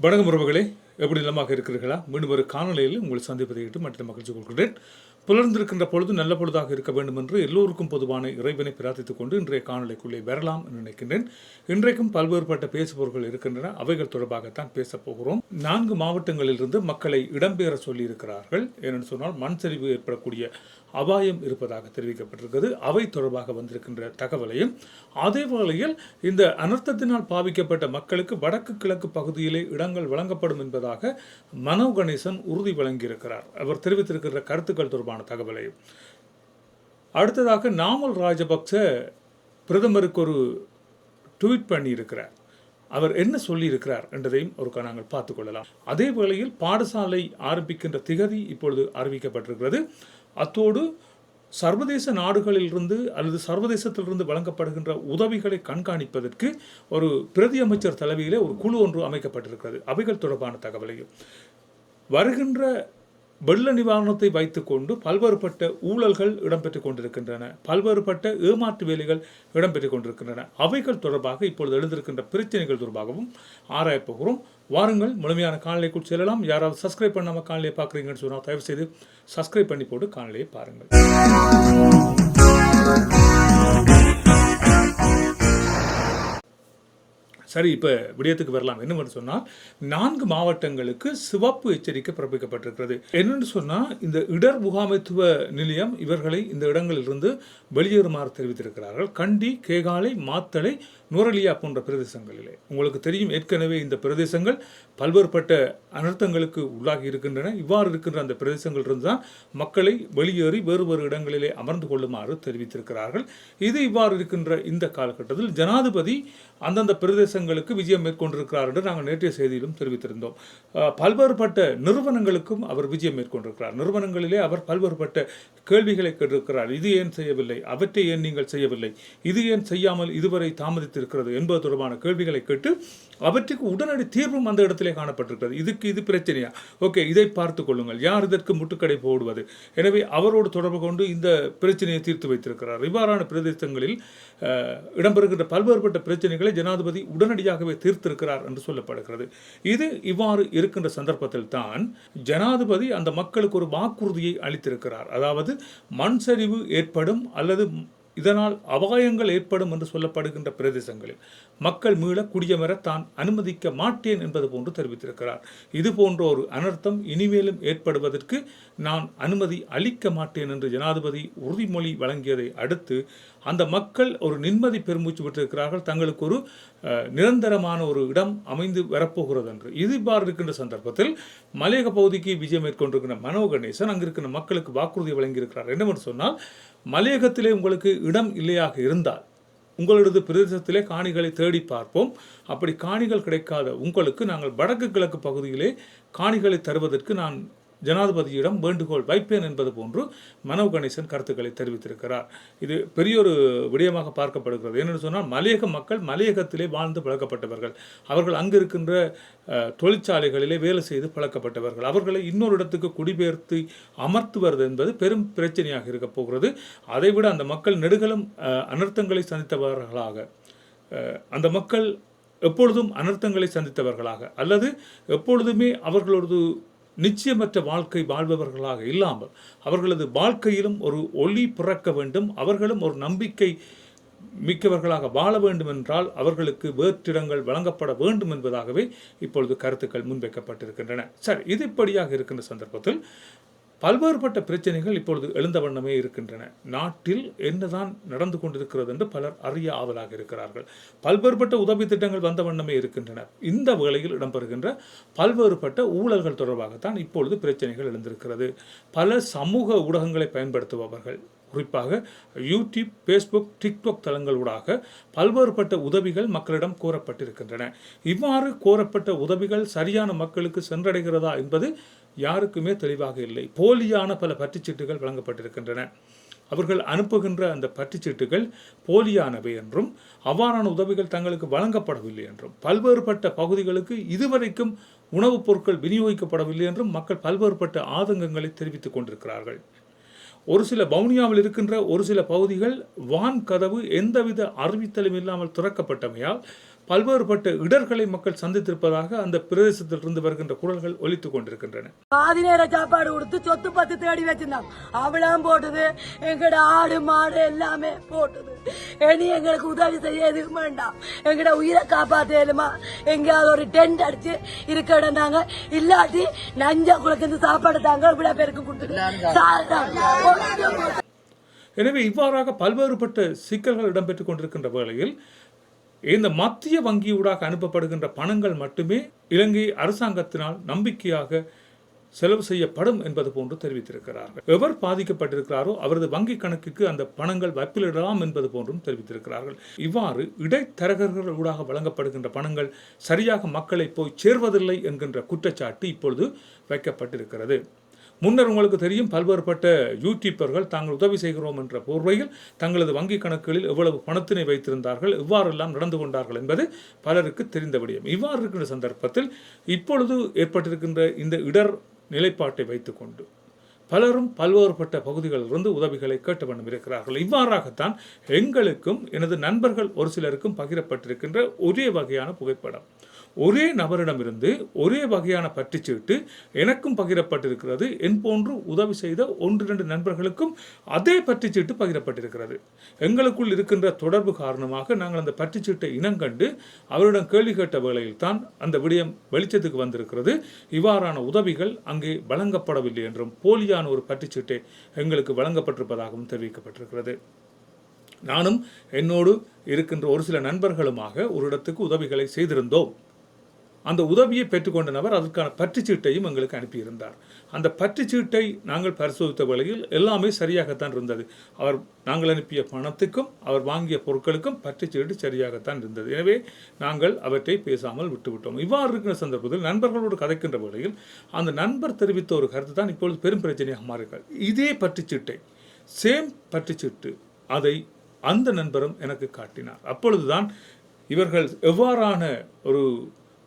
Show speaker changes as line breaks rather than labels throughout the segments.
வணக்கம் உறவுகளே. எப்படி நலமாக இருக்கிறீர்களா? மீண்டும் ஒரு காணொலியில் உங்களை சந்திப்பதை இட்டு மற்ற மகிழ்ச்சி கொள்கிறேன். புலர்ந்திருக்கின்ற பொழுது நல்ல பொழுதாக இருக்க வேண்டும் என்று எல்லோருக்கும் பொதுவான இறைவனை பிரார்த்தித்துக் கொண்டு இன்றைய காணொலிக்குள்ளே வரலாம் என்று நினைக்கின்றேன். இன்றைக்கும் பல்வேறுபட்ட பேசுபவர்கள் இருக்கின்றன அவைகள் தொடர்பாகத்தான் பேசப் போகிறோம். நான்கு மாவட்டங்களிலிருந்து மக்களை இடம்பெயர சொல்லியிருக்கிறார்கள். ஏனென்று சொன்னால் மண் சரிவு ஏற்படக்கூடிய அபாயம் இருப்பதாக தெரிவிக்கப்பட்டிருக்கிறது. அவை தொடர்பாக வந்திருக்கின்ற தகவலையும் அதே வேளையில் இந்த அனர்த்தத்தினால் பாவிக்கப்பட்ட மக்களுக்கு வடக்கு கிழக்கு பகுதியிலே இடங்கள் வழங்கப்படும் என்பதாக மனோ கணேசன் உறுதி வழங்கியிருக்கிறார். அவர் தெரிவித்திருக்கிற கருத்துக்கள் தொடர்பான தகவலையும். அடுத்ததாக நாமல் ராஜபக்ச பிரதமருக்கு ஒரு ட்வீட் பண்ணியிருக்கிறார். அவர் என்ன சொல்லியிருக்கிறார் என்றதையும் ஒருக்கா நாங்கள் பார்த்துக்கொள்ளலாம் அதே வேளையில் பாடசாலை ஆரம்பிக்கின்ற திகதி இப்பொழுது அறிவிக்கப்பட்டிருக்கிறது. அத்தோடு சர்வதேச நாடுகளிலிருந்து அல்லது சர்வதேசத்திலிருந்து வழங்கப்படுகின்ற உதவிகளை கண்காணிப்பதற்கு ஒரு பிரதி அமைச்சர் தலைமையிலே ஒரு குழு ஒன்று அமைக்கப்பட்டிருக்கிறது. அவைகள் தொடர்பான தகவலையும். வருகின்ற வெள்ள நிவாரணத்தை வைத்துக்கொண்டு பல்வேறுபட்ட ஊழல்கள் இடம்பெற்றுக் கொண்டிருக்கின்றன. பல்வேறுபட்ட ஏமாற்று வேலைகள் இடம்பெற்றுக் கொண்டிருக்கின்றன. அவைகள் தொடர்பாக இப்பொழுது எழுந்திருக்கின்ற பிரச்சனைகள் தொடர்பாகவும் ஆராயப் போகிறோம். வாருங்கள் முழுமையான காணொலிக்குள் செல்லலாம். யாராவது சப்ஸ்கிரைப் பண்ணாமல் காணொலியை பார்க்குறீங்கன்னு சொன்னால் தயவு செய்து சப்ஸ்கிரைப் பண்ணி போட்டு காணொலியை பாருங்கள். சரி இப்போ விடயத்துக்கு வரலாம். என்னவென்று சொன்னால் நான்கு மாவட்டங்களுக்கு சிவப்பு எச்சரிக்கை பிறப்பிக்கப்பட்டிருக்கிறது. என்னென்னு சொன்னால் இந்த இடர் முகாமைத்துவ நிலையம் இவர்களை இந்த இடங்களிலிருந்து வெளியேறுமாறு தெரிவித்திருக்கிறார்கள். கண்டி கேகாலை மாத்தளை நூரலியா போன்ற பிரதேசங்களிலே. உங்களுக்கு தெரியும் ஏற்கனவே இந்த பிரதேசங்கள் பல்வேறுபட்ட அனர்த்தங்களுக்கு உள்ளாகி இருக்கின்றன. இவ்வாறு இருக்கின்ற அந்த பிரதேசங்களிலிருந்து தான் மக்களை வெளியேறி வேறு வேறு இடங்களிலே அமர்ந்து கொள்ளுமாறு தெரிவித்திருக்கிறார்கள். இது இவ்வாறு இருக்கின்ற இந்த காலகட்டத்தில் ஜனாதிபதி அந்தந்த பிரதேசங்களுக்கு விஜயம் மேற்கொண்டிருக்கிறார் என்று நாங்கள் நேற்றைய செய்தியிலும் தெரிவித்திருந்தோம். பல்வேறுபட்ட நிறுவனங்களுக்கும் அவர் விஜயம் மேற்கொண்டிருக்கிறார். நிறுவனங்களிலே அவர் பல்வேறுபட்ட கேள்விகளை கேட்டிருக்கிறார். இது ஏன் செய்யவில்லை? அவற்றை ஏன் நீங்கள் செய்யவில்லை? இது ஏன் செய்யாமல் இதுவரை இருக்கிறது என்பது தொடர்பான கேள்விகளை கேட்டு அவற்றுக்கு உடனடி தீர்வும் அந்த இடத்திலே காணப்பட்டிருக்கிறது. இதுக்கு இது பிரச்சனையா? ஓகே இதை பார்த்து கொள்ளுங்கள். யார் இதற்கு முட்டுக்கடை போடுவது? எனவே அவரோடு தொடர்பு கொண்டு இந்த பிரச்சனையை தீர்த்து வைத்திருக்கிறார். இவ்வாறான பிரதேசங்களில் இடம்பெறுகின்ற பல்வேறுபட்ட பிரச்சனைகளை ஜனாதிபதி உடனடியாகவே தீர்த்திருக்கிறார் என்று சொல்லப்படுகிறது. இது இவ்வாறு இருக்கின்ற சந்தர்ப்பத்தில் தான் ஜனாதிபதி அந்த மக்களுக்கு ஒரு வாக்குறுதியை அளித்திருக்கிறார். அதாவது மண் சரிவு ஏற்படும் அல்லது இதனால் அபாயங்கள் ஏற்படும் என்று சொல்லப்படுகின்ற பிரதேசங்களில் மக்கள் மீள குடியமர தான் அனுமதிக்க மாட்டேன் என்பது போன்று தெரிவித்திருக்கிறார். இது போன்ற ஒரு அனர்த்தம் இனிமேலும் ஏற்படுவதற்கு நான் அனுமதி அளிக்க மாட்டேன் என்று ஜனாதிபதி உறுதிமொழி வழங்கியதை அடுத்து அந்த மக்கள் ஒரு நிம்மதி பெருமூச்சு விட்டிருக்கிறார்கள். தங்களுக்கு ஒரு நிரந்தரமான ஒரு இடம் அமைந்து வரப்போகிறது என்று. இது இவ்வாறு இருக்கின்ற சந்தர்ப்பத்தில் மலையக பகுதிக்கு விஜயம் மேற்கொண்டிருக்கிற மனோ கணேசன் அங்கிருக்கிற மக்களுக்கு வாக்குறுதி வழங்கியிருக்கிறார். என்னவென்று சொன்னால் மலையகத்திலே உங்களுக்கு இடம் இல்லையாக இருந்தால் உங்களது பிரதேசத்திலே காணிகளை தேடி பார்ப்போம். அப்படி காணிகள் கிடைக்காத உங்களுக்கு நாங்கள் வடக்கு கிழக்கு பகுதியிலே காணிகளை தருவதற்கு நான் ஜனாதிபதியிடம் வேண்டுகோள் வைப்பேன் என்பது போன்று மனோ கணேசன் கருத்துக்களை தெரிவித்திருக்கிறார். இது பெரிய ஒரு விடயமாக பார்க்கப்படுகிறது. என்னென்னு சொன்னால் மலையக மக்கள் மலையகத்திலே வாழ்ந்து பழக்கப்பட்டவர்கள். அவர்கள் அங்கு இருக்கின்ற தொழிற்சாலைகளிலே வேலை செய்து பழக்கப்பட்டவர்கள். அவர்களை இன்னொரு இடத்துக்கு குடிபெயர்த்து அமர்த்துவது என்பது பெரும் பிரச்சனையாக இருக்கப் போகிறது. அதைவிட அந்த மக்கள் நெடுகலும் அனர்த்தங்களை சந்தித்தவர்களாக அந்த மக்கள் எப்பொழுதும் அனர்த்தங்களை சந்தித்தவர்களாக அல்லது எப்பொழுதுமே அவர்களது நிச்சயமற்ற வாழ்க்கை வாழ்பவர்களாக இல்லாமல் அவர்களது வாழ்க்கையிலும் ஒரு ஒளி பிறக்க வேண்டும் அவர்களும் ஒரு நம்பிக்கை மிக்கவர்களாக வாழ வேண்டும் என்றால் அவர்களுக்கு வேற்றிடங்கள் வழங்கப்பட வேண்டும் என்பதாகவே இப்பொழுது கருத்துக்கள் முன்வைக்கப்பட்டிருக்கின்றன. சரி இது இப்படியாக இருக்கின்ற சந்தர்ப்பத்தில் பல்வேறுபட்ட பிரச்சனைகள் இப்பொழுது எழுந்த வண்ணமே இருக்கின்றன. நாட்டில் என்னதான் நடந்து கொண்டிருக்கிறது என்று பலர் அறிய ஆவலாக இருக்கிறார்கள். பல்வேறுபட்ட உதவி திட்டங்கள் வந்த வண்ணமே இருக்கின்றன. இந்த வேளையில் இடம்பெறுகின்ற பல்வேறுபட்ட ஊழல்கள் தொடர்பாகத்தான் இப்பொழுது பிரச்சனைகள் எழுந்திருக்கிறது. பல சமூக ஊடகங்களை பயன்படுத்துபவர்கள் குறிப்பாக யூடியூப் ஃபேஸ்புக் டிக்டாக் தளங்களூடாக பல்வேறுபட்ட உதவிகள் மக்களிடம் கோரப்பட்டிருக்கின்றன. இவ்வாறு கோரப்பட்ட உதவிகள் சரியான மக்களுக்கு சென்றடைகிறதா என்பது யாருக்குமே தெளிவாக இல்லை. போலியான பல பற்றுச்சீட்டுகள் வழங்கப்பட்டிருக்கின்றன. அவர்கள் அனுப்புகின்ற அந்த பற்றுச்சீட்டுகள் போலியானவை என்றும் அவ்வாறான உதவிகள் தங்களுக்கு வழங்கப்படவில்லை என்றும் பல்வேறுபட்ட பகுதிகளுக்கு இதுவரைக்கும் உணவுப் பொருட்கள் விநியோகிக்கப்படவில்லை என்றும் மக்கள் பல்வேறுபட்ட ஆதங்கங்களை தெரிவித்துக் கொண்டிருக்கிறார்கள். ஒரு சில வவுனியாவில் இருக்கின்ற ஒரு சில பகுதிகள் வான் கதவு எந்தவித அறிவித்தலும் இல்லாமல் திறக்கப்பட்டமையால் பல்வேறுபட்ட இடர்களை மக்கள் சந்தித்திருப்பதாக அந்த பிரதேசத்திலிருந்து வருகின்ற குரல்கள் ஒலித்துக் கொண்டிருக்கின்றன.
பாதி நேரம் சாப்பாடு கொடுத்து சொத்து பத்து தேடி வச்சிருந்தாங்க அவளாம் போட்டது. எங்கட ஆடு மாடு எல்லாமே போட்டது. இனி எங்களுக்கு உதவி செய்ய எதுவும் வேண்டாம். எங்கட உயிரை காப்பாத்தேலுமா எங்கேயாவது ஒரு டென்ட் அடிச்சு இருக்க இடந்தாங்க இல்லாட்டி நஞ்சா குளக்கு சாப்பாடு தாங்க இவ்வளவு பேருக்கு கொடுத்துட்டு.
எனவே இவ்வாறாக பல்வேறுபட்ட சிக்கல்கள் இடம்பெற்றுக் கொண்டிருக்கின்ற வேளையில் இந்த மத்திய வங்கியூடாக அனுப்பப்படுகின்ற பணங்கள் மட்டுமே இலங்கை அரசாங்கத்தினால் நம்பிக்கையாக செலவு செய்யப்படும் என்பது போன்று தெரிவித்திருக்கிறார்கள். எவர் பாதிக்கப்பட்டிருக்கிறாரோ அவரது வங்கி கணக்குக்கு அந்த பணங்கள் வைப்பிலிடலாம் என்பது போன்றும் தெரிவித்திருக்கிறார்கள். இவ்வாறு இடைத்தரகர்கள் ஊடாக வழங்கப்படுகின்ற பணங்கள் சரியாக மக்களை போய் சேர்வதில்லை என்கின்ற குற்றச்சாட்டு இப்பொழுது வைக்கப்பட்டிருக்கிறது. முன்னர் உங்களுக்கு தெரியும் பல்வேறுபட்ட யூடியூப்பர்கள் தாங்கள் உதவி செய்கிறோம் என்ற போர்வையில் தங்களது வங்கி கணக்குகளில் எவ்வளவு பணத்தினை வைத்திருந்தார்கள் இவ்வாறெல்லாம் நடந்து கொண்டார்கள் என்பது பலருக்கு தெரிந்த விடயம். இவ்வாறு இருக்கின்ற சந்தர்ப்பத்தில் இப்பொழுது ஏற்பட்டிருக்கின்ற இந்த இடர் நிலைப்பாட்டை வைத்துக்கொண்டு பலரும் பல்வேறுபட்ட பகுதிகளிலிருந்து உதவிகளை கேட்டு வண்ணம் இருக்கிறார்கள். இவ்வாறாகத்தான் எங்களுக்கும் எனது நண்பர்கள் ஒரு சிலருக்கும் பகிரப்பட்டிருக்கின்ற ஒரே வகையான புகைப்படம். ஒரே நபரிடமிருந்து ஒரே வகையான பற்றுச்சீட்டு எனக்கும் பகிரப்பட்டிருக்கிறது என் போன்று உதவி செய்த ஒன்று இரண்டு நண்பர்களுக்கும் அதே பற்றுச்சீட்டு பகிரப்பட்டிருக்கிறது. எங்களுக்குள் இருக்கின்ற தொடர்பு காரணமாக நாங்கள் அந்த பற்றுச்சீட்டை இனங்கண்டு அவரிடம் கேள்வி கேட்ட வேளையில் தான் அந்த விடயம் வெளிச்சத்துக்கு வந்திருக்கிறது. இவ்வாறான உதவிகள் அங்கே வழங்கப்படவில்லை என்றும் போலியான ஒரு பற்றுச்சீட்டை எங்களுக்கு வழங்கப்பட்டிருப்பதாகவும் தெரிவிக்கப்பட்டிருக்கிறது. நானும் என்னோடு இருக்கின்ற ஒரு சில நண்பர்களுமாக ஒரு இடத்துக்கு உதவிகளை செய்திருந்தோம். அந்த உதவியை பெற்றுக்கொண்ட நபர் அதற்கான பற்றுச்சீட்டையும் எங்களுக்கு அனுப்பியிருந்தார். அந்த பற்றுச்சீட்டை நாங்கள் பரிசோதித்த வேளையில் எல்லாமே சரியாகத்தான் இருந்தது. அவர் நாங்கள் அனுப்பிய பணத்துக்கும் அவர் வாங்கிய பொருட்களுக்கும் பற்றுச்சீட்டு சரியாகத்தான் இருந்தது. எனவே நாங்கள் அவற்றை பேசாமல் விட்டுவிட்டோம். இவ்வாறு இருக்கிற சந்தர்ப்பத்தில் நண்பர்களோடு கதைக்கின்ற வேளையில் அந்த நண்பர் தெரிவித்த ஒரு கருத்து தான் இப்பொழுது பெரும் பிரச்சனையாக மாறுகிறார் இதே பற்றுச்சீட்டை சேம் பற்றுச்சீட்டு அதை அந்த நண்பரும் எனக்கு காட்டினார். அப்பொழுதுதான் இவர்கள் எவ்வாறான ஒரு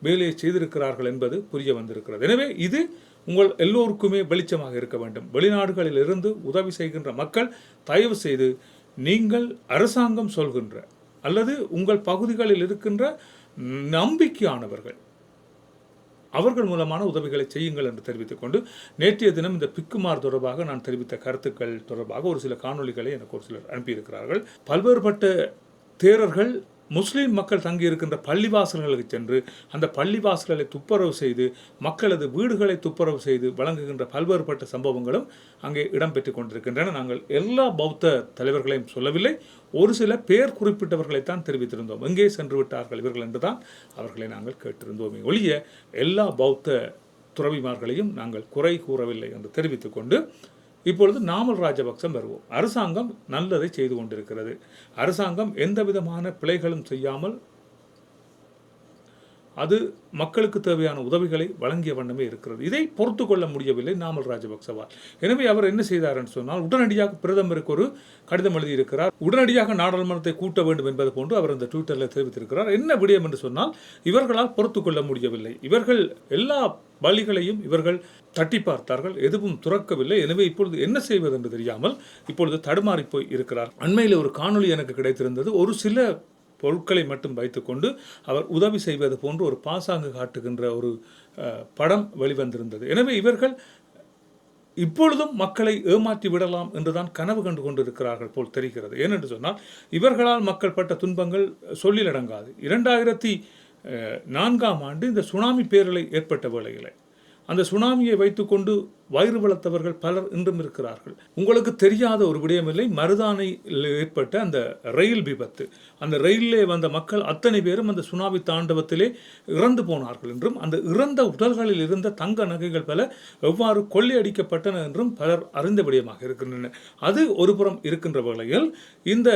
வேலையை செய்திருக்கிறார்கள் என்பது புரிய வந்திருக்கிறது. எனவே இது உங்கள் எல்லோருக்குமே வெளிச்சமாக இருக்க வேண்டும். வெளிநாடுகளில் இருந்து உதவி செய்கின்ற மக்கள் தயவு செய்து நீங்கள் அரசாங்கம் சொல்கின்ற அல்லது உங்கள் பகுதிகளில் இருக்கின்ற நம்பிக்கையானவர்கள் அவர்கள் மூலமான உதவிகளை செய்யுங்கள் என்று தெரிவித்துக் கொண்டு நேற்றைய தினம் இந்த பிக்குமார் தொடர்பாக நான் தெரிவித்த கருத்துக்கள் தொடர்பாக ஒரு சில காணொளிகளை எனக்கு ஒரு சிலர் அனுப்பியிருக்கிறார்கள். பல்வேறுபட்ட தேரர்கள் முஸ்லீம் மக்கள் தங்கியிருக்கின்ற பள்ளிவாசல்களுக்கு சென்று அந்த பள்ளிவாசல்களை துப்புரவு செய்து மக்களது வீடுகளை துப்புரவு செய்து வழங்குகின்ற பல்வேறுபட்ட சம்பவங்களும் அங்கே இடம்பெற்றுக் கொண்டிருக்கின்றன. நாங்கள் எல்லா பௌத்த தலைவர்களையும் சொல்லவில்லை. ஒரு சில பேர் குறிப்பிட்டவர்களைத்தான் தெரிவித்திருந்தோம். எங்கே சென்று விட்டார்கள் இவர்கள் என்றுதான் அவர்களை நாங்கள் கேட்டிருந்தோம் ஒழிய எல்லா பௌத்த துறவிமார்களையும் நாங்கள் குறை கூறவில்லை என்று தெரிவித்துக்கொண்டு இப்பொழுது நாமல் ராஜபக்சம் வருவோம். அரசாங்கம் நல்லதை செய்து கொண்டிருக்கிறது. அரசாங்கம் எந்த விதமான பிழைகளும் செய்யாமல் அது மக்களுக்கு தேவையான உதவிகளை வழங்கிய வண்ணமே இருக்கிறது. இதை பொறுத்து கொள்ள முடியவில்லை நாமல் ராஜபக்சவால். எனவே அவர் என்ன செய்தார் என்று சொன்னால் உடனடியாக பிரதமருக்கு ஒரு கடிதம் எழுதியிருக்கிறார். உடனடியாக நாடாளுமன்றத்தை கூட்ட வேண்டும் என்பது போன்று அவர் அந்த ட்விட்டரில் தெரிவித்திருக்கிறார். என்ன விடயம் என்று சொன்னால் இவர்களால் பொறுத்து கொள்ள முடியவில்லை. இவர்கள் எல்லா வழிகளையும் இவர்கள் தட்டி பார்த்தார்கள். எதுவும் துறக்கவில்லை. எனவே இப்பொழுது என்ன செய்வது என்று தெரியாமல் இப்பொழுது தடுமாறி போய் இருக்கிறார். அண்மையில் ஒரு காணொளி எனக்கு கிடைத்திருந்தது. ஒரு சில பொருட்களை மட்டும் வைத்துக்கொண்டு அவர் உதவி செய்வது போன்று ஒரு பாசாங்கு காட்டுகின்ற ஒரு படம் வெளிவந்திருந்தது. எனவே இவர்கள் இப்பொழுதும் மக்களை ஏமாற்றி விடலாம் என்றுதான் கனவு கண்டு கொண்டிருக்கிறார்கள் போல் தெரிகிறது. ஏனென்று சொன்னால் இவர்களால் மக்கள் பட்ட துன்பங்கள் சொல்லிலடங்காது இரண்டாயிரத்தி நான்காம் ஆண்டு இந்த சுனாமி பேரலை ஏற்பட்ட வேளையில் அந்த சுனாமியை வைத்துக்கொண்டு வயிறு வளர்த்தவர்கள் பலர் இன்றும் இருக்கிறார்கள். உங்களுக்கு தெரியாத ஒரு விடயமில்லை. மருதானையில் ஏற்பட்ட அந்த ரயில் விபத்து. அந்த ரயிலே வந்த மக்கள் அத்தனை பேரும் அந்த சுனாமி தாண்டவத்திலே இறந்து போனார்கள் என்றும் அந்த இறந்த உடல்களில் இருந்த தங்க நகைகள் பல எவ்வாறு கொள்ளையடிக்கப்பட்டன என்றும் பலர் அறிந்த விடயமாக இருக்கின்றன. அது ஒரு புறம் இருக்கின்ற வகையில் இந்த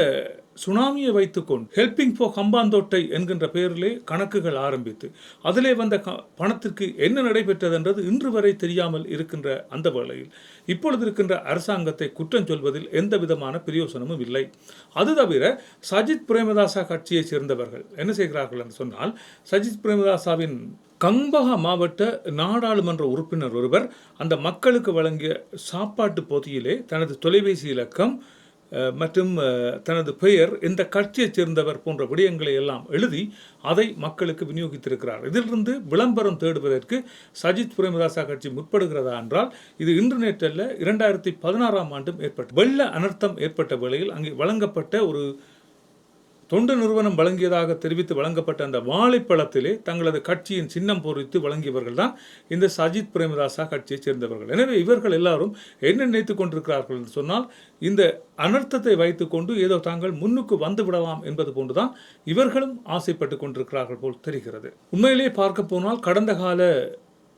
சுனாமியை வைத்துக்கொண்டு ஹெல்பிங் ஃபார் ஹம்பாந்தோட்டை என்கின்ற பெயரிலே கணக்குகள் ஆரம்பித்து அதிலே வந்த பணத்திற்கு என்ன நடைபெற்றது என்றது இன்று வரை தெரியாமல் இருக்கின்ற அந்த வேளையில் இப்பொழுது இருக்கின்ற அரசாங்கத்தை குற்றம் சொல்வதில் எந்த விதமான பிரயோசனமும் இல்லை. அது தவிர சஜித் பிரேமதாசா கட்சியைச் சேர்ந்தவர்கள் என்ன செய்கிறார்கள் என்று சொன்னால் சஜித் பிரேமதாசாவின் கம்பகா மாவட்ட நாடாளுமன்ற உறுப்பினர் ஒருவர் அந்த மக்களுக்கு வழங்கிய சாப்பாட்டு பொதியிலே தனது தொலைபேசி இலக்கம் மற்றும் தனது பெயர் எந்த கட்சியைச் சேர்ந்தவர் போன்ற விடயங்களை எல்லாம் எழுதி அதை மக்களுக்கு விநியோகித்திருக்கிறார். இதிலிருந்து விளம்பரம் தேடுவதற்கு சஜித் பிரேமதாசா கட்சி முற்படுகிறதா என்றால் இது இன்று நேற்றல்ல இரண்டாயிரத்தி பதினாறாம் ஆண்டும் ஏற்பட்ட வெள்ள அனர்த்தம் ஏற்பட்ட வேளையில் அங்கே வழங்கப்பட்ட ஒரு தொண்டு நிறுவனம் வழங்கியதாக தெரிவித்து வழங்கப்பட்ட அந்த வாழைப்பழத்திலே தங்களது கட்சியின் சின்னம் பொறித்து வழங்கியவர்கள் தான் இந்த சஜித் பிரேமதாசா கட்சியைச் சேர்ந்தவர்கள். எனவே இவர்கள் எல்லாரும் என்ன நினைத்துக் கொண்டிருக்கிறார்கள் என்று சொன்னால் இந்த அனர்த்தத்தை வைத்துக்கொண்டு ஏதோ தாங்கள் முன்னுக்கு வந்து விடலாம் என்பது போன்றுதான் இவர்களும் ஆசைப்பட்டு கொண்டிருக்கிறார்கள் போல் தெரிகிறது. உண்மையிலே பார்க்க போனால் கடந்த கால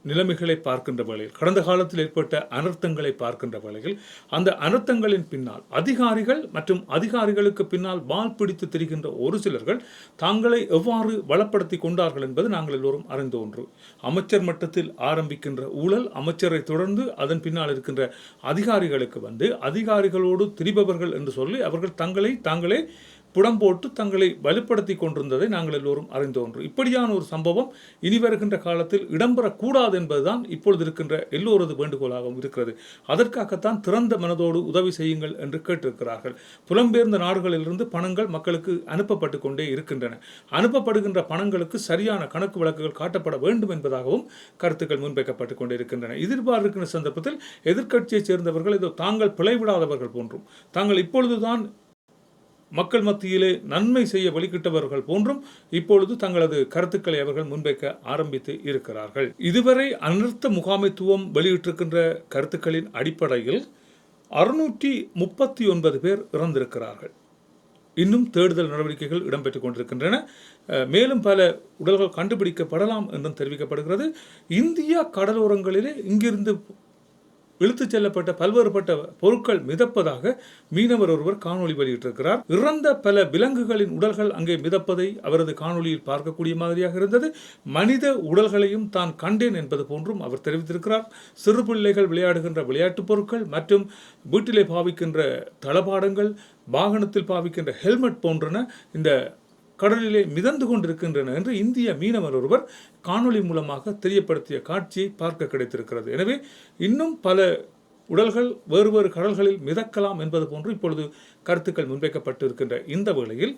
நிலைமைகளை பார்க்கின்ற வேளையில் கடந்த காலத்தில் ஏற்பட்ட அனர்த்தங்களை பார்க்கின்ற வேளையில் அந்த அனர்த்தங்களின் பின்னால் அதிகாரிகள் மற்றும் அதிகாரிகளுக்கு பின்னால் வால் பிடித்து திரிகின்ற ஒரு சிலர்கள் தாங்களை எவ்வாறு வளப்படுத்தி கொண்டார்கள் என்பது நாங்கள் எல்லோரும் அறிந்த ஒன்று. அமைச்சர் மட்டத்தில் ஆரம்பிக்கின்ற ஊழல் அமைச்சரை தொடர்ந்து அதன் பின்னால் இருக்கின்ற அதிகாரிகளுக்கு வந்து அதிகாரிகளோடு திரிபவர்கள் என்று சொல்லி அவர்கள் தங்களை தாங்களே புடம் போட்டு தங்களை வலுப்படுத்தி கொண்டிருந்ததை நாங்கள் எல்லோரும் அறிந்த இப்படியான ஒரு சம்பவம் இனி வருகின்ற காலத்தில் இடம்பெறக்கூடாது என்பதுதான் இப்பொழுது இருக்கின்ற எல்லோரது வேண்டுகோளாகவும் இருக்கிறது. அதற்காகத்தான் திறந்த மனதோடு உதவி செய்யுங்கள் என்று கேட்டிருக்கிறார்கள். புலம்பெயர்ந்த நாடுகளிலிருந்து பணங்கள் மக்களுக்கு அனுப்பப்பட்டு கொண்டே இருக்கின்றன. அனுப்பப்படுகின்ற பணங்களுக்கு சரியான கணக்கு வழக்குகள் காட்டப்பட வேண்டும் என்பதாகவும் கருத்துக்கள் முன்வைக்கப்பட்டு கொண்டே இருக்கின்றன எதிர்பார்க்கின்ற சந்தர்ப்பத்தில் எதிர்க்கட்சியைச் சேர்ந்தவர்கள் ஏதோ தாங்கள் பிழைவிடாதவர்கள் போன்றும். தாங்கள் இப்பொழுதுதான் மக்கள் மத்தியிலே நன்மை செய்ய வழிகிட்டவர்கள் போன்றும் இப்பொழுது தங்களது கருத்துக்களை அவர்கள் முன்வைக்க ஆரம்பித்து இருக்கிறார்கள். இதுவரை அனர்த்த முகாமைத்துவம் வெளியிட்டிருக்கின்ற கருத்துக்களின் அடிப்படையில் அறுநூற்றி முப்பத்தி ஒன்பது பேர் இறந்திருக்கிறார்கள். இன்னும் தேடுதல் நடவடிக்கைகள் இடம்பெற்றுக் கொண்டிருக்கின்றன. மேலும் பல உடல்கள் கண்டுபிடிக்கப்படலாம் என்றும் தெரிவிக்கப்படுகிறது. இந்தியா கடலோரங்களிலே இங்கிருந்து இழுத்துச் செல்லப்பட்ட பல்வேறுபட்ட பொருட்கள் மிதப்பதாக மீனவர் ஒருவர் காணொளி வெளியிட்டிருக்கிறார். இறந்த பல விலங்குகளின் உடல்கள் அங்கே மிதப்பதை அவரது காணொளியில் பார்க்கக்கூடிய மாதிரியாக இருந்தது. மனித உடல்களையும் தான் கண்டேன் என்பது போன்றும் அவர் தெரிவித்திருக்கிறார். சிறு பிள்ளைகள் விளையாடுகின்ற விளையாட்டுப் பொருட்கள் மற்றும் வீட்டிலே பாவிக்கின்ற தளபாடங்கள் வாகனத்தில் பாவிக்கின்ற ஹெல்மெட் போன்றன இந்த கடலிலே மிதந்து கொண்டிருக்கின்றன என்று இந்திய மீனவர் ஒருவர் காணொளி மூலமாக தெரியப்படுத்திய காட்சியை பார்க்க கிடைத்திருக்கிறது. எனவே இன்னும் பல உடல்கள் வேறு வேறு கடல்களில் மிதக்கலாம் என்பது போன்று இப்பொழுது கருத்துக்கள் முன்வைக்கப்பட்டு இருக்கின்ற இந்த வேளையில்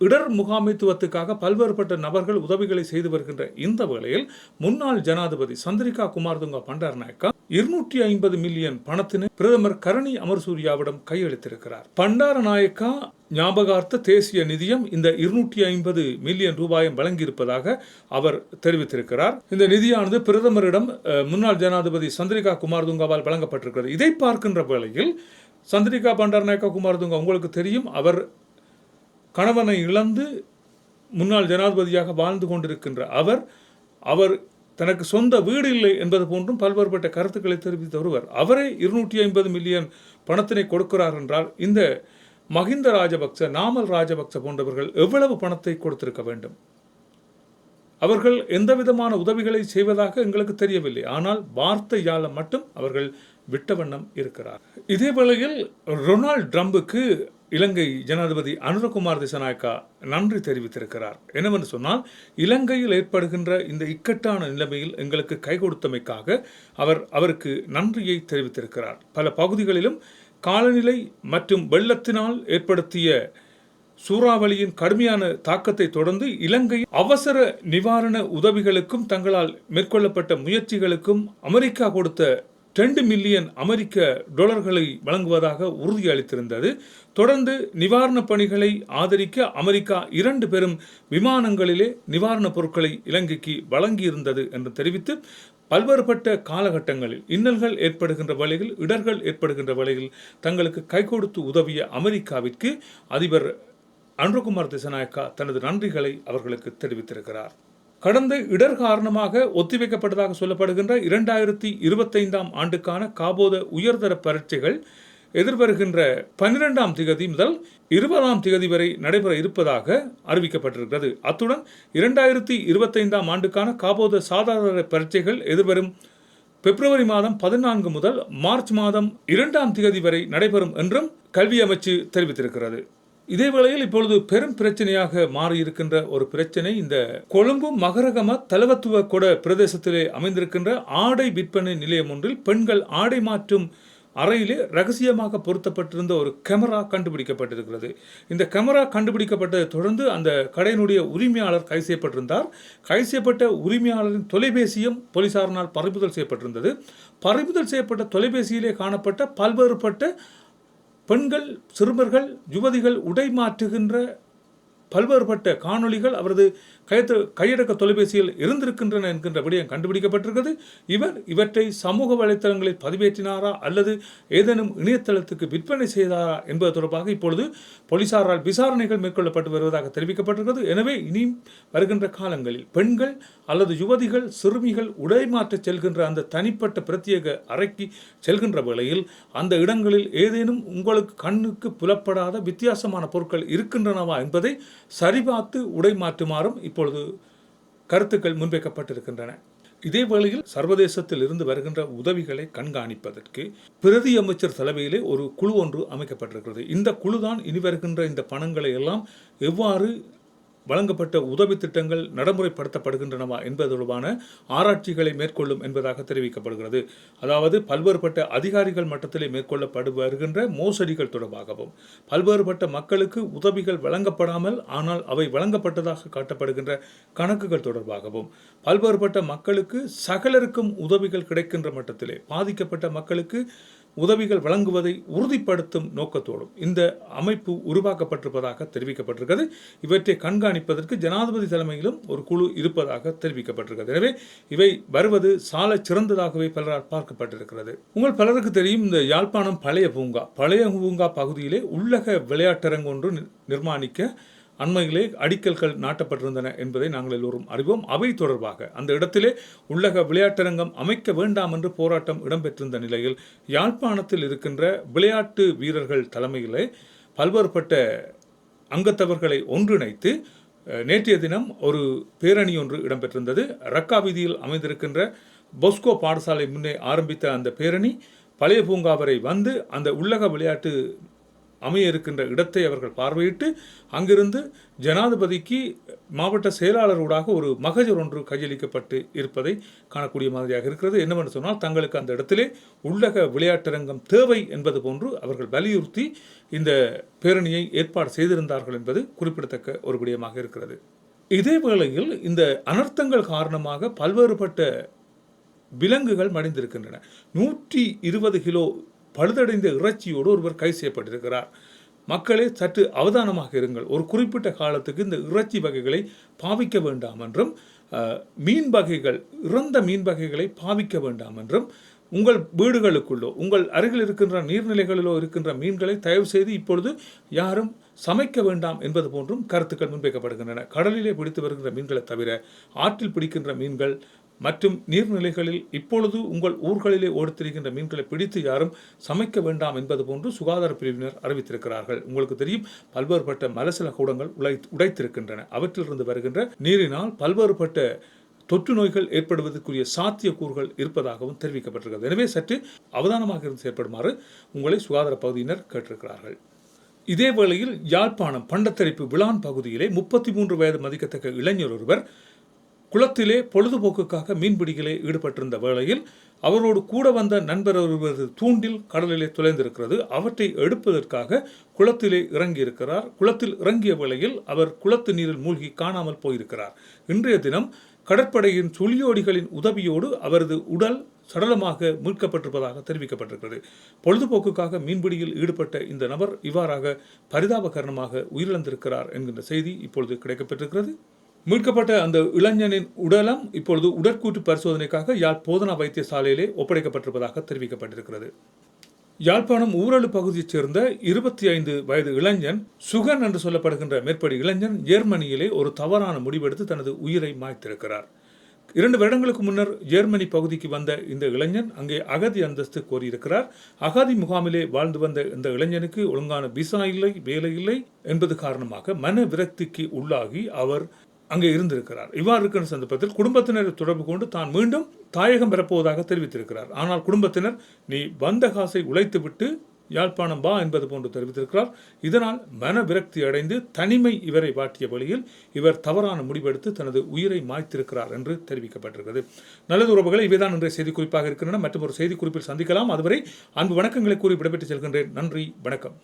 இடர் முகாமைத்துவத்துக்காக பல்வேறுபட்ட நபர்கள் உதவிகளை செய்து வருகின்ற இந்த வேளையில் முன்னாள் ஜனாதிபதி சந்திரிகா குமார்துங்கா பண்டாரநாயக்கா இருநூற்றி ஐம்பது மில்லியன் பணத்தினை பிரதமர் கரணி அமர்சூரியாவிடம் கையளித்திருக்கிறார். பண்டாரநாயக்கா ஞாபகார்த்த தேசிய நிதியம் இந்த இருநூற்றி ஐம்பது மில்லியன் ரூபாயும் வழங்கியிருப்பதாக அவர் தெரிவித்திருக்கிறார். இந்த நிதியானது பிரதமரிடம் முன்னாள் ஜனாதிபதி சந்திரிகா குமார்துங்காவால் வழங்கப்பட்டிருக்கிறது. இதை பார்க்கின்ற வேளையில் சந்திரிகா பண்டாரநாயக்கா குமார்துங்கா உங்களுக்கு தெரியும் அவர் கணவனை இழந்து முன்னாள் ஜனாதிபதியாக வாழ்ந்து கொண்டிருக்கின்ற அவர் அவர் தனக்கு சொந்த வீடு இல்லை என்பது போன்றும் பல்வேறுபட்ட கருத்துக்களை தெரிவித்து வருவர் அவரே இருநூற்றி ஐம்பது மில்லியன் பணத்தினை கொடுக்கிறார் என்றால் இந்த மஹிந்த ராஜபக்ச நாமல் ராஜபக்ச போன்றவர்கள் எவ்வளவு பணத்தை கொடுத்திருக்க வேண்டும்? அவர்கள் எந்த விதமான உதவிகளை செய்வதாக எங்களுக்கு தெரியவில்லை. ஆனால் வார்த்தையால் மட்டும் அவர்கள் விட்ட வண்ணம் இருக்கிறார். இதே வேளையில் ரொனால்ட் ட்ரம்புக்கு இலங்கை ஜனாதிபதி அனுரகுமார் திசநாயக்கா நன்றி தெரிவித்திருக்கிறார். என்னவென்று சொன்னால் இலங்கையில் ஏற்படுகின்ற இந்த இக்கட்டான நிலைமையில் எங்களுக்கு கை கொடுத்தமைக்காக அவர் அவருக்கு நன்றியை தெரிவித்திருக்கிறார். பல பகுதிகளிலும் காலநிலை மற்றும் வெள்ளத்தினால் ஏற்படுத்திய சூறாவளியின் கடுமையான தாக்கத்தை தொடர்ந்து இலங்கை அவசர நிவாரண உதவிகளுக்கும் தங்களால் மேற்கொள்ளப்பட்ட முயற்சிகளுக்கும் அமெரிக்கா கொடுத்த ரெண்டு மில்லியன் அமெரிக்க டாலர்களை வழங்குவதாக உறுதியளித்திருந்தது தொடர்ந்து நிவாரணப் பணிகளை ஆதரிக்க அமெரிக்கா இரண்டு பெரும் விமானங்களிலே நிவாரணப் பொருட்களை இலங்கைக்கு வழங்கியிருந்தது என்று தெரிவித்து பல்வேறுபட்ட காலகட்டங்களில் இன்னல்கள் ஏற்படுகின்ற வழியில் இடர்கள் ஏற்படுகின்ற வழியில் தங்களுக்கு கை கொடுத்து உதவிய அமெரிக்காவிற்கு அதிபர் அன்ருகுமார் திசநாயக்கா தனது நன்றிகளை அவர்களுக்கு தெரிவித்திருக்கிறார். கடந்த இடர் காரணமாக ஒத்திவைக்கப்பட்டதாக சொல்லப்படுகின்ற இரண்டாயிரத்தி இருபத்தைந்தாம் ஆண்டுக்கான காபோத உயர்தர பரீட்சைகள் எதிர்வருகின்ற பன்னிரெண்டாம் திகதி முதல் இருபதாம் திகதி வரை நடைபெற இருப்பதாக அறிவிக்கப்பட்டிருக்கிறது. அத்துடன் இரண்டாயிரத்தி இருபத்தைந்தாம் ஆண்டுக்கான காபோத சாதாரண பரீட்சைகள் எதிர்வரும் பிப்ரவரி மாதம் பதினான்கு முதல் மார்ச் மாதம் இரண்டாம் திகதி வரை நடைபெறும் என்றும் கல்வி அமைச்சு தெரிவித்திருக்கிறது. இதே வேளையில் இப்பொழுது பெரும் பிரச்சனையாக மாறியிருக்கின்ற ஒரு பிரச்சனை இந்த கொழும்பு மகரகம தலவத்துவ கொட பிரதேசத்திலே அமைந்திருக்கின்ற ஆடை விற்பனை நிலையம் ஒன்றில் பெண்கள் ஆடை மாற்றும் அறையிலே ரகசியமாக பொருத்தப்பட்டிருந்த ஒரு கேமரா கண்டுபிடிக்கப்பட்டிருக்கிறது. இந்த கேமரா கண்டுபிடிக்கப்பட்டதை தொடர்ந்து அந்த கடையினுடைய உரிமையாளர் கைது செய்யப்பட்டிருந்தார். கைது செய்யப்பட்ட உரிமையாளரின் தொலைபேசியும் போலீசாரினால் பறிமுதல் செய்யப்பட்டிருந்தது. பறிமுதல் செய்யப்பட்ட தொலைபேசியிலே காணப்பட்ட பல்வேறுபட்ட பெண்கள் சிறுவர்கள் யுவதிகள் உடை மாற்றுகின்ற பல்வேறுபட்ட காணொளிகள் அவரது கையத்து கையடக்க தொலைபேசியில் இருந்திருக்கின்றன என்கின்ற விடயம் கண்டுபிடிக்கப்பட்டிருக்கிறது. இவர் இவற்றை சமூக வலைத்தளங்களில் பதிவேற்றினாரா அல்லது ஏதேனும் இணையதளத்துக்கு விற்பனை செய்தாரா என்பது தொடர்பாக இப்பொழுது போலீசாரால் விசாரணைகள் மேற்கொள்ளப்பட்டு வருவதாக தெரிவிக்கப்பட்டிருக்கிறது. எனவே இனி வருகின்ற காலங்களில் பெண்கள் அல்லது யுவதிகள் சிறுமிகள் உடை மாற்றச் செல்கின்ற அந்த தனிப்பட்ட பிரத்யேக அறைக்கு செல்கின்ற வேளையில் அந்த இடங்களில் ஏதேனும் உங்களுக்கு கண்ணுக்கு புலப்படாத வித்தியாசமான பொருட்கள் இருக்கின்றனவா என்பதை சரிபார்த்து உடை மாற்றுமாறும் இப்பொழுது கருத்துக்கள் முன்வைக்கப்பட்டிருக்கின்றன. இதே வேளையில் சர்வதேசத்தில் இருந்து வருகின்ற உதவிகளை கண்காணிப்பதற்கு பிரதி அமைச்சர் தலைமையிலே ஒரு குழு ஒன்று அமைக்கப்பட்டிருக்கிறது. இந்த குழுதான் இனி வருகின்ற இந்த பணங்களை எல்லாம் எவ்வாறு வழங்கப்பட்ட உதவி திட்டங்கள் நடைமுறைப்படுத்தப்படுகின்றனவா என்பது தொடர்பான ஆராய்ச்சிகளை மேற்கொள்ளும் என்பதாக தெரிவிக்கப்படுகிறது. அதாவது பல்வேறுபட்ட அதிகாரிகள் மட்டத்திலே மேற்கொள்ளப்படு வருகின்ற மோசடிகள் தொடர்பாகவும் பல்வேறுபட்ட மக்களுக்கு உதவிகள் வழங்கப்படாமல் ஆனால் அவை வழங்கப்பட்டதாக காட்டப்படுகின்ற கணக்குகள் தொடர்பாகவும் பல்வேறுபட்ட மக்களுக்கு சகலருக்கும் உதவிகள் கிடைக்கின்ற மட்டத்திலே பாதிக்கப்பட்ட மக்களுக்கு உதவிகள் வழங்குவதை உறுதிப்படுத்தும் நோக்கத்தோடும் இந்த அமைப்பு உருவாக்கப்பட்டிருப்பதாக தெரிவிக்கப்பட்டிருக்கிறது. இவற்றை கண்காணிப்பதற்கு ஜனாதிபதி தலைமையிலும் ஒரு குழு இருப்பதாக தெரிவிக்கப்பட்டிருக்கிறது. எனவே இவை வருவது சால சிறந்ததாகவே பலரால் பார்க்கப்பட்டிருக்கிறது. உங்கள் பலருக்கு தெரியும் இந்த யாழ்ப்பாணம் பழைய பூங்கா. பழைய பூங்கா பகுதியிலே உள்ளக விளையாட்டரங்கு ஒன்று நி- நிர்மாணிக்க அண்மையிலே அடிக்கல்கள் நாட்டப்பட்டிருந்தன என்பதை நாங்கள் எல்லோரும் அறிவோம். அவை தொடர்பாக அந்த இடத்திலே உள்ளக விளையாட்டரங்கம் அமைக்க வேண்டாம் என்று போராட்டம் இடம்பெற்றிருந்த நிலையில் யாழ்ப்பாணத்தில் இருக்கின்ற விளையாட்டு வீரர்கள் தலைமையிலே பல்வேறுபட்ட அங்கத்தவர்களை ஒன்றிணைத்து நேற்றைய தினம் ஒரு பேரணி ஒன்று இடம்பெற்றிருந்தது. ரக்கா வீதியில் அமைந்திருக்கின்ற பொஸ்கோ பாடசாலை முன்னே ஆரம்பித்த அந்த பேரணி பழைய பூங்கா வரை வந்து அந்த உள்ளக விளையாட்டு அமைய இருக்கின்ற இடத்தை அவர்கள் பார்வையிட்டு அங்கிருந்து ஜனாதிபதிக்கு மாவட்ட செயலாளரூடாக ஒரு மகஜர் ஒன்று கையளிக்கப்பட்டு இருப்பதை காணக்கூடிய மாதிரியாக இருக்கிறது. என்னவென்று சொன்னால் தங்களுக்கு அந்த இடத்திலே உள்ளக விளையாட்டரங்கம் தேவை என்பது போன்று அவர்கள் வலியுறுத்தி இந்த பேரணியை ஏற்பாடு செய்திருந்தார்கள் என்பது குறிப்பிடத்தக்க ஒரு விடயமாக இருக்கிறது. இதே வேளையில் இந்த அனர்த்தங்கள் காரணமாக பல்வேறுபட்ட விலங்குகள் மடிந்திருக்கின்றன. நூற்றி இருபது கிலோ பழுதடைந்த இறைச்சியோடு ஒருவர் கைது செய்யப்பட்டிருக்கிறார். மக்களே சற்று அவதானமாக இருங்கள். ஒரு குறிப்பிட்ட காலத்துக்கு இந்த இறைச்சி வகைகளை பாவிக்க வேண்டாம் என்றும் மீன் வகைகள் இறந்த மீன் வகைகளை பாவிக்க வேண்டாம் என்றும் உங்கள் வீடுகளுக்குள்ளோ உங்கள் அருகில் இருக்கின்ற நீர்நிலைகளிலோ இருக்கின்ற மீன்களை தயவு செய்து இப்பொழுது யாரும் சமைக்க வேண்டாம் என்பது போன்றும் கருத்துக்கள் முன்வைக்கப்படுகின்றன. கடலிலே பிடித்து வருகின்ற மீன்களை தவிர ஆற்றில் பிடிக்கின்ற மீன்கள் மற்றும் நீர்நிலைகளில் இப்பொழுது உங்கள் ஊர்களிலே ஓடுத்திருக்கின்ற மீன்களை பிடித்து யாரும் சமைக்க வேண்டாம் என்பது போன்று சுகாதார பிரிவினர் அறிவித்திருக்கிறார்கள். உங்களுக்கு தெரியும் பல்வேறுபட்ட மலசில கூடங்கள் உடை உடைத்திருக்கின்றன. அவற்றிலிருந்து வருகின்ற நீரினால் பல்வேறுபட்ட தொற்று நோய்கள் ஏற்படுவதற்குரிய சாத்தியக்கூறுகள் இருப்பதாகவும் தெரிவிக்கப்பட்டிருக்கிறது. எனவே சற்று அவதானமாக இருந்து செயற்படுமாறு உங்களை சுகாதார பகுதியினர் கேட்டிருக்கிறார்கள். இதே வேளையில் யாழ்ப்பாணம் பண்டத்தரிப்பு விழான் பகுதியிலே முப்பத்தி மூன்று வயது மதிக்கத்தக்க இளைஞர் ஒருவர் குளத்திலே பொழுதுபோக்குக்காக மீன்பிடிகளே ஈடுபட்டிருந்த வேளையில் அவரோடு கூட வந்த நண்பர் ஒருவரது தூண்டில் கடலிலே துளைந்திருக்கிறது. அவற்றை எடுப்பதற்காக குளத்திலே இறங்கியிருக்கிறார். குளத்தில் இறங்கிய வேளையில் அவர் குளத்து நீரில் மூழ்கி காணாமல் போயிருக்கிறார். இன்றைய தினம் கடற்படையின் சுழியோடிகளின் உதவியோடு அவரது உடல் சடலமாக மீட்கப்பட்டிருப்பதாக தெரிவிக்கப்பட்டிருக்கிறது. பொழுதுபோக்குக்காக மீன்பிடியில் ஈடுபட்ட இந்த நபர் இவ்வாறாக பரிதாப காரணமாக உயிரிழந்திருக்கிறார் என்கின்ற செய்தி இப்பொழுது கிடைக்கப்பட்டிருக்கிறது மீட்கப்பட்ட அந்த இளைஞனின் உடலம் இப்பொழுது உடற்கூற்று பரிசோதனைக்காக யாழ் போதனா வைத்தியசாலையிலே ஒப்படைக்கப்பட்டிருப்பதாக தெரிவிக்கப்பட்டிருக்கிறது. யாழ்ப்பாணம் ஊரலு பகுதியைச் சேர்ந்த இருபத்தி ஐந்து வயது இளைஞன் சுகன் என்று சொல்லப்படுகின்ற மேற்படி இளைஞன் ஜெர்மனியிலே ஒரு தவறான முடிவெடுத்து தனது உயிரை மாய்த்திருக்கிறார். இரண்டு வருடங்களுக்கு முன்னர் ஜெர்மனி பகுதிக்கு வந்த இந்த இளைஞன் அங்கே அகதி அந்தஸ்து கோரியிருக்கிறார். அகதி முகாமிலே வாழ்ந்து வந்த இந்த இளைஞனுக்கு ஒழுங்கான விசா இல்லை வேலை இல்லை என்பது காரணமாக மன விரக்திக்கு உள்ளாகி அவர் அங்கே இருந்திருக்கிறார். இவ்வாறு இருக்கிற சந்தர்ப்பத்தில் குடும்பத்தினரை தொடர்பு கொண்டு தான் மீண்டும் தாயகம் பெறப்போவதாக தெரிவித்திருக்கிறார். ஆனால் குடும்பத்தினர் நீ வந்த காசை உழைத்துவிட்டு யாழ்ப்பாணம் பா என்பது போன்று தெரிவித்திருக்கிறார். இதனால் மன விரக்தி அடைந்து தனிமை இவரை வாட்டிய வழியில் இவர் தவறான முடிவெடுத்து தனது உயிரை மாய்த்திருக்கிறார் என்று தெரிவிக்கப்பட்டிருக்கிறது. நல்லது உறவுகளை இவைதான் இன்றைய செய்தி குறிப்பாக இருக்கின்றன. மற்றும் ஒரு செய்தி குறிப்பில் சந்திக்கலாம். அதுவரை அன்பு வணக்கங்களை கூறி விடைபெற்று செல்கின்றேன். நன்றி. வணக்கம்.